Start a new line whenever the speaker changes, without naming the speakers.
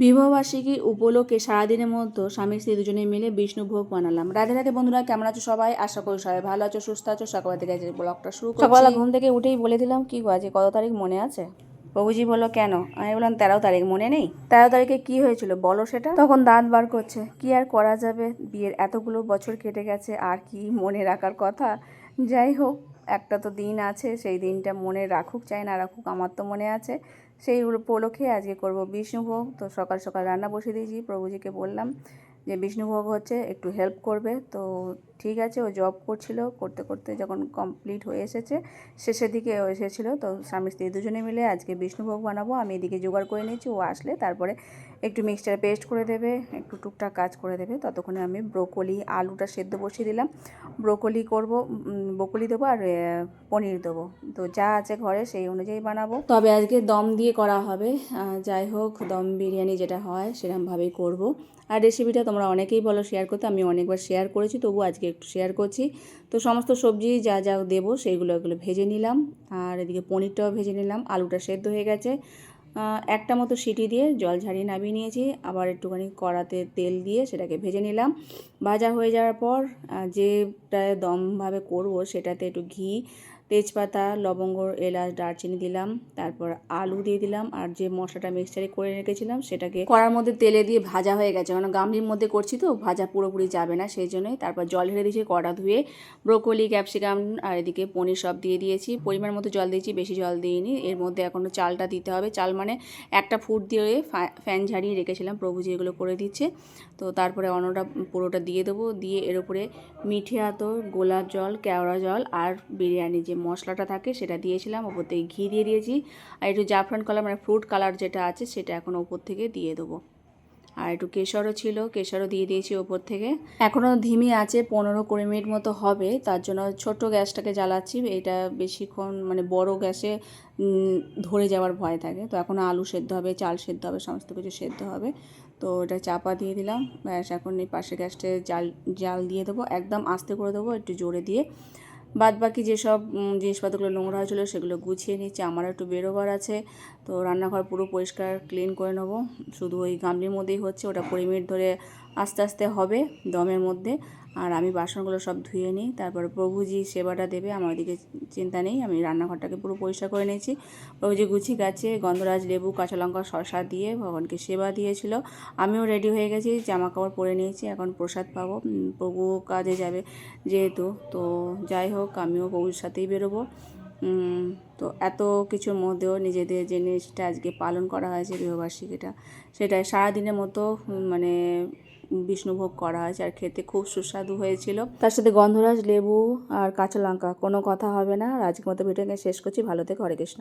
বিবাহবার্ষিকী উপলক্ষে সারাদিনের মধ্যে স্বামী স্ত্রী দুজনে মিলে বিষ্ণু ভোগ বানালাম। রাধে রাধে বন্ধুরা কেমন আছো সবাই? আশা করি সবাই ভালো আছো সুস্থ আছো। সকাল থেকে আজকে ব্লগটা শুরু করছি। সকালে ঘুম থেকে উঠেই বলে দিলাম কি আজকে কত তারিখ মনে আছে? প্রভুজি বলল কেন? আমি বললাম তেরো তারিখ মনে নেই? তেরো তারিখে কি হয়েছিল বলো সেটা? তখন দাঁত বার করছে। কি আর করা যাবে? বিয়ের এতগুলো বছর কেটে গেছে আর কি মনে রাখার কথা? যাই হোক একটা তো দিন আছে, সেই দিনটা মনে রাখুক, চাই না রাখুক, আমার তো মনে আছে। সেই উপলক্ষে আজকে করব বিষ্ণুভোগ। তো সকাল সকাল রান্না বসিয়ে দিয়েছি, প্রভুজিকে বললাম যে বিষ্ণুভোগ হচ্ছে, একটু হেল্প করবে। তো ঠিক আছে, ও জব করছিল, করতে করতে যখন কমপ্লিট হয়ে এসেছে শেষের দিকে এসেছিল। তো স্বামী স্ত্রী দুজনে মিলে আজকে বিষ্ণুভোগ বানাবো, আমি এদিকে জোগাড় করে নিয়েছি, ও আসলে তারপরে একটু মিক্সচার পেস্ট করে দেবে, একটু টুকটাক কাজ করে দেবে। ততক্ষণে আমি ব্রোকলি আলুটা সেদ্ধ বসিয়ে দিলাম। ব্রোকলি করব ব্রোকলি দেবো আর পনির দেবো। তো যা আছে ঘরে সেই অনুযায়ী বানাবো। তবে আজকে দম দিয়ে করা হবে। যাই হোক, দম বিরিয়ানি যেটা হয় সেরকমভাবেই করব। আর রেসিপিটা তোমরা অনেকেই বলো শেয়ার করতে, আমি অনেকবার শেয়ার করেছি তবু আজকে একটু শেয়ার করছি। তো সমস্ত সবজি যা যা দেবো সেইগুলো এগুলো ভেজে নিলাম। আর এদিকে পনিরটাও ভেজে নিলাম। আলুটা সেদ্ধ হয়ে গেছে। একটা মতো সিটি দিয়ে জল ঝাড়িয়ে নামিয়ে নিয়েছি। আবার একটুখানি কড়াতে তেল দিয়ে সেটাকে ভেজে নিলাম। ভাজা হয়ে যাওয়ার পর যেটা দমভাবে করব সেটাতে একটু ঘি তেজপাতা লবঙ্গ এলাচ, দারচিনি দিলাম, তারপর আলু দিয়ে দিলাম, আর যে মশলাটা মিক্সচারে করে রেখেছিলাম সেটাকে কড়ার মধ্যে তেলে দিয়ে ভাজা হয়ে গেছে। কারণ গামলির মধ্যে করছি তো, ভাজা পুরোপুরি যাবে না, সেই জন্যই তারপর জল ঢেলে দিয়েছি, কড়া ধুয়ে ব্রোকলি ক্যাপসিকাম আর এদিকে পনির সব দিয়ে দিয়েছি। পরিমাণ মতো জল দিয়েছি, বেশি জল দিইনি। এর মধ্যে এখনও চালটা দিতে হবে। চাল মানে একটা ফুট দিয়ে ফ্যান ঝাড়িয়ে রেখেছিলাম প্রভুজি এগুলো করে দিচ্ছে। তো তারপরে অন্যটা পুরোটা দিয়ে দেবো। দিয়ে এর উপরে মিঠে আতর, গোলাপ জল, কেওড়া জল, আর বিরিয়ানি যে মশলাটা থাকে সেটা দিয়েছিলাম, ওপর থেকে ঘি দিয়ে দিয়েছি। আর একটু জাফরান কালার মানে ফ্রুট কালার যেটা আছে সেটা এখন ওপর থেকে দিয়ে দেবো। আর একটু কেশরও ছিল, কেশরও দিয়ে দিয়েছি ওপর থেকে। এখনও ধিমি আছে, পনেরো কুড়ি মিনিট মতো হবে, তার জন্য ছোট গ্যাসটাকে জ্বালাচ্ছি। এটা বেশিক্ষণ মানে বড় গ্যাসে ধরে যাওয়ার ভয় থাকে। তো এখন আলু সেদ্ধ হবে, চাল সেদ্ধ হবে, সমস্ত কিছু সেদ্ধ হবে। তো এটা চাপা দিয়ে দিলাম, ব্যাস এখন এই পাশে গ্যাসটা জাল জাল দিয়ে দেবো। একদম আস্তে করে দেবো, একটু জোরে দিয়ে। বাদ বাকি যেসব জিনিসপত্রগুলো নোংরা হয়েছিলো সেগুলো গুছিয়ে নিচ্ছি। আমার একটু বেরোবার আছে, তো রান্নাঘর পুরো পরিষ্কার, ক্লিন করে নেব। শুধু ওই গামলির মধ্যেই হচ্ছে, ওটা কুড়ি মিনিট ধরে আস্তে আস্তে হবে দমের মধ্যে। আর আমি বাসনগুলো সব ধুয়ে নিই, তারপর প্রভুজি সেবাটা দেবে, আমার ওদিকে চিন্তা নেই, আমি রান্নাঘরটাকে পুরো পরিষ্কার করে নিয়েছি। প্রভুজি গুছি গাছে গন্ধরাজ লেবু, কাঁচা লঙ্কা, শসা দিয়ে ভগবানকে সেবা দিয়েছিল। আমিও রেডি হয়ে গেছি জামা কাপড় পরে নিয়েছি, এখন প্রসাদ পাবো। প্রভু কাজে যাবে যেহেতু, তো যাই হোক, আমিও প্রভুর সাথেই বেরোবো। তো এত কিছুর মধ্যেও নিজেদের জিনিসটা আজকে পালন করা হয়েছে বিবাহবার্ষিকীটা সেটা সারাদিনের মতো মানে বিষ্ণুভোগ করা হয়েছে আর খেতে খুব সুস্বাদু হয়েছিল। তার সাথে গন্ধরাজ লেবু আর কাঁচা লঙ্কা, কোনো কথা হবে না। আর আজকের মতো ভিডিওকে শেষ করছি। ভালো থেকে, হরে কৃষ্ণ।